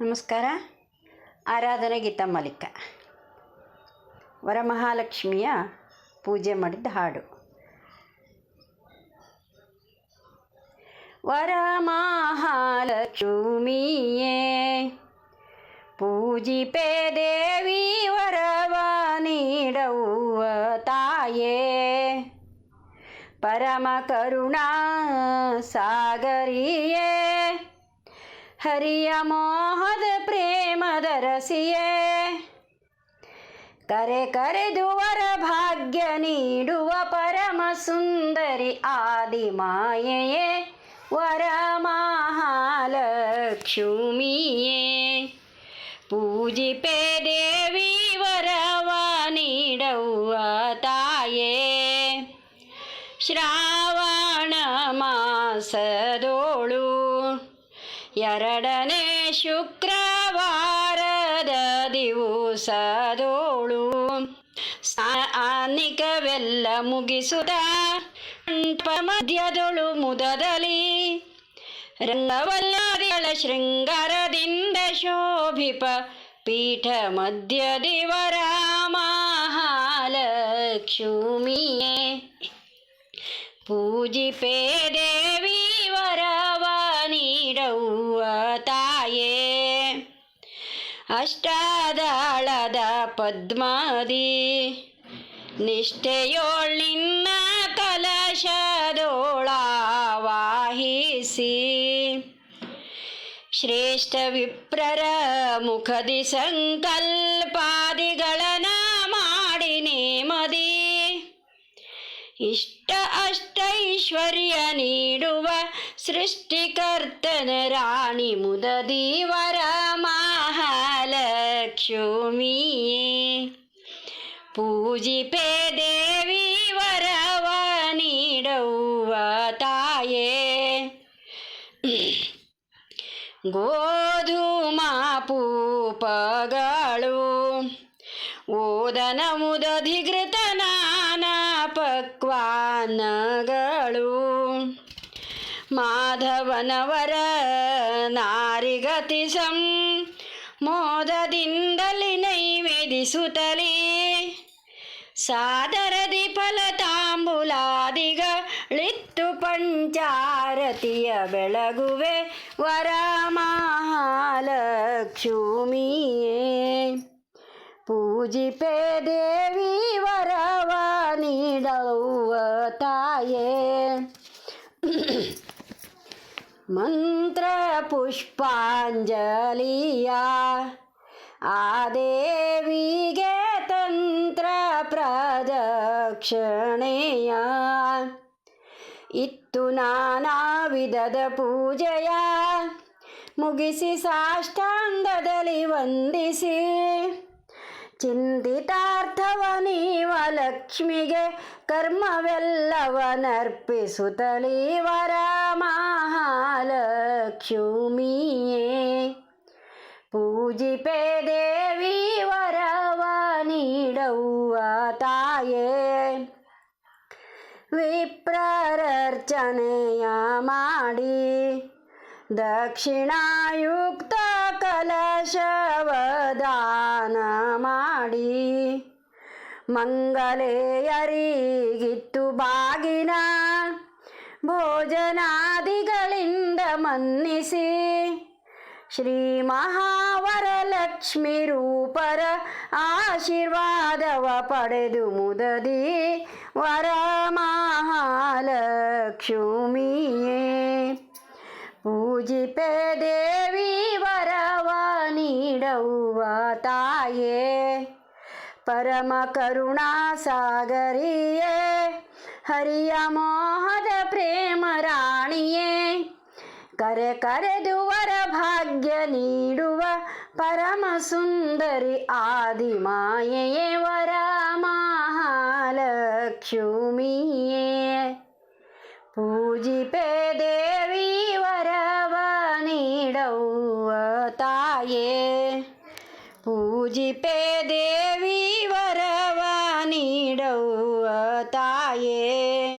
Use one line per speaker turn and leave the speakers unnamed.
ನಮಸ್ಕಾರ ಆರಾಧನೆ ಗೀತಾ ಮಲಿಕ ವರಮಹಾಲಕ್ಷ್ಮಿಯ ಪೂಜೆ ಮಾಡಿದ ಹಾಡು ವರಮಹಾಲಕ್ಷ್ಮಿಯೇ ಪೂಜಿಪೆ ದೇವಿ ವರವ ನೀಡುವ ತಾಯೇ ಪರಮ ಕರುಣಾ ಸಾಗರಿಯೇ ಹರಿಯ ಮೋಹದ ಪ್ರೇಮದ ರಸಿಯೇ ಕರೆ ಕರೆದುವರ ಭಾಗ್ಯ ನೀಡುವ ಪರಮ ಸುಂದರಿ ಆದಿಮಾಯೆಯೇ. ವರ ಮಹಾಲಕ್ಷ್ಮಿಯೇ. ಪೂಜಿಪೆ ದೇವಿ ವರವ ನೀಡುವ ತಾಯೇ. ಶ್ರಾವಣ ಮಾಸದೋಳು ಎರಡನೇ ಶುಕ್ರವಾರದ ದಿವಸದೋಳು. ಆನಿಕವೆಲ್ಲ ಮುಗಿಸುತ್ತ ಮಧ್ಯದೊಳು ಮುದದಲಿ ರಂಗವಲ್ಲಾದಿಗಳ ಶೃಂಗಾರದಿಂದ ಶೋಭಿಪ ಪೀಠ ಮಧ್ಯ ದಿವರ ಮಹಾಲಕ್ಷ್ಮಿಯೇ. ಪೂಜಿಪೇ ದೇವಿ ಅಷ್ಟಾದಳದ ಪದ್ಮಾದಿ. ನಿಷ್ಠೆಯೋಳ್ ನಿನ್ನ ಕಲಶದೋಳವಾಹಿಸಿ. ಶ್ರೇಷ್ಠ ವಿಪ್ರರ ಮುಖದಿ ಸಂಕಲ್ಪಾದಿಗಳನ ಮಾಡಿ ನೇಮದಿ. ಇಷ್ಟ ಅಷ್ಟೈಶ್ವರ್ಯ ನೀಡುವ ಸೃಷ್ಟಿಕರ್ತನ ರಾಣಿ ಮುದದೀವರ ಮಹಾಲಕ್ಷ್ಮಿಯೇ ಪೂಜಿಪೆ ದೇವಿ ವರವ ನೀಡುವ ತಾಯೇ. ಗೋಧೂಮ ಪೂಪಗಳು. ಓದನ ಮುದಧಿಗೃತ ನಾನಾ ಪಕ್ವಾನಗಳು. ಮಾಧವನವರ ನಾರಿಗತಿ ಸಂ ಮೋದದಿಂದಲಿ ನೈವೇದಿಸುತ್ತಲೇ ಸಾದರದಿ ಫಲತಾಂಬುಲಾದಿಗಳಿತ್ತು ಪಂಚಾರತಿಯ ಬೆಳಗುವೆ ವರ ಮಹಾಲಕ್ಷ್ಮಿಯೇ ಪೂಜಿಪೆ ದೇವಿ ವರವ ನೀಡುವ ತಾಯೇ ಮಂತ್ರ ಪುಷ್ಪಾಂಜಲಿಯ ಆ ದೇವಿಗೆ ತಂತ್ರ ಪ್ರದಕ್ಷಿಣೆಯ. ಇತ್ತು ನಾನಾ ವಿಧದ ಪೂಜೆಯ. ಮುಗಿಸಿ ಸಾಷ್ಟಾಂಗದಲ್ಲಿ ವಂದಿಸಿ. ಚಿಂತಿತಾರ್ಥವ ನೀವ ಲಕ್ಷ್ಮಿಗೆ ಕರ್ಮವೆಲ್ಲವನರ್ಪಿಸುತ್ತಲೀ ವರ ಮಹಾಲಕ್ಷ್ಮಿಯೇ ಪೂಜಿಪೆ ದೇವಿ ವರವ ನೀಡುವ ತಾಯೇ. ವಿಪ್ರರರ್ಚನೆಯ ಮಾಡಿ ದಕ್ಷಿಣಾಯುಕ್ತ ಕಲಶವದಾನ ಮಾಡಿ ಮಂಗಲೆಯರಿಗಿತ್ತು ಬಾಗಿನ ಭೋಜನಾದಿಗಳಿಂದ ಮನ್ನಿಸಿ ಶ್ರೀ ಮಹಾವರಲಕ್ಷ್ಮಿ ರೂಪರ ಆಶೀರ್ವಾದವ ಪಡೆದು ಮುದದಿ ವರ ಮಹಾಲಕ್ಷ್ಮಿಯೇ. ಪೂಜಿಪೆ ದೇವಿ ವರವ ನೀಡುವ ತಾಯೇ ಪರಮ ಕರುಣಾ ಸಾಗರಿಯೇ ಹರಿಯ ಮೋಹದ ಪ್ರೇಮ ರಾಣಿಯೇ ಕರೆ ಕರೆದು ವರ ಭಾಗ್ಯ ನೀಡುವ ಪರಮ ಸುಂದರಿ ಆದಿಮಾಯೆಯೇ ವರ ಮಹಾಲಕ್ಷ್ಮಿಯೇ ಪೂಜಿಪೆ ತಾಯೇ ಪೂಜಿಪೆ ದೇವಿ